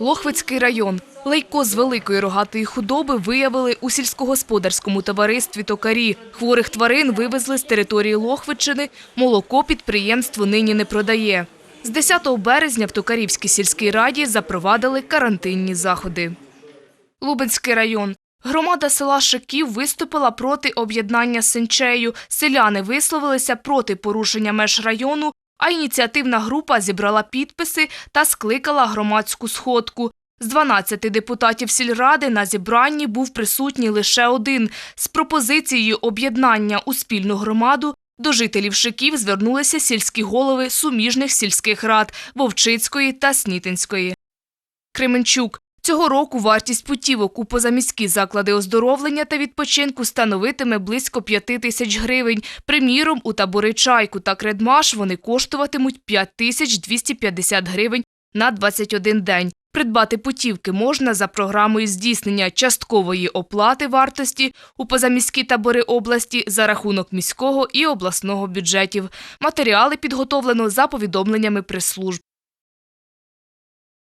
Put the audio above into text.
Лохвицький район. Лейко з великої рогатої худоби виявили у сільськогосподарському товаристві токарі. Хворих тварин вивезли з території Лохвичини. Молоко підприємство нині не продає. З 10 березня в Токарівській сільській раді запровадили карантинні заходи. Лубенський район. Громада села Шиків виступила проти об'єднання з Сенчею. Селяни висловилися проти порушення меж району, а ініціативна група зібрала підписи та скликала громадську сходку. З 12 депутатів сільради на зібранні був присутній лише один. З пропозицією об'єднання у спільну громаду до жителів Шиків звернулися сільські голови суміжних сільських рад Вовчицької та Снітинської. Кременчук. Цього року вартість путівок у позаміські заклади оздоровлення та відпочинку становитиме близько 5 тисяч гривень. Приміром, у табори Чайку та Кредмаш вони коштуватимуть 5 тисяч 250 гривень на 21 день. Придбати путівки можна за програмою здійснення часткової оплати вартості у позаміські табори області за рахунок міського і обласного бюджетів. Матеріали підготовлено за повідомленнями прес-служб.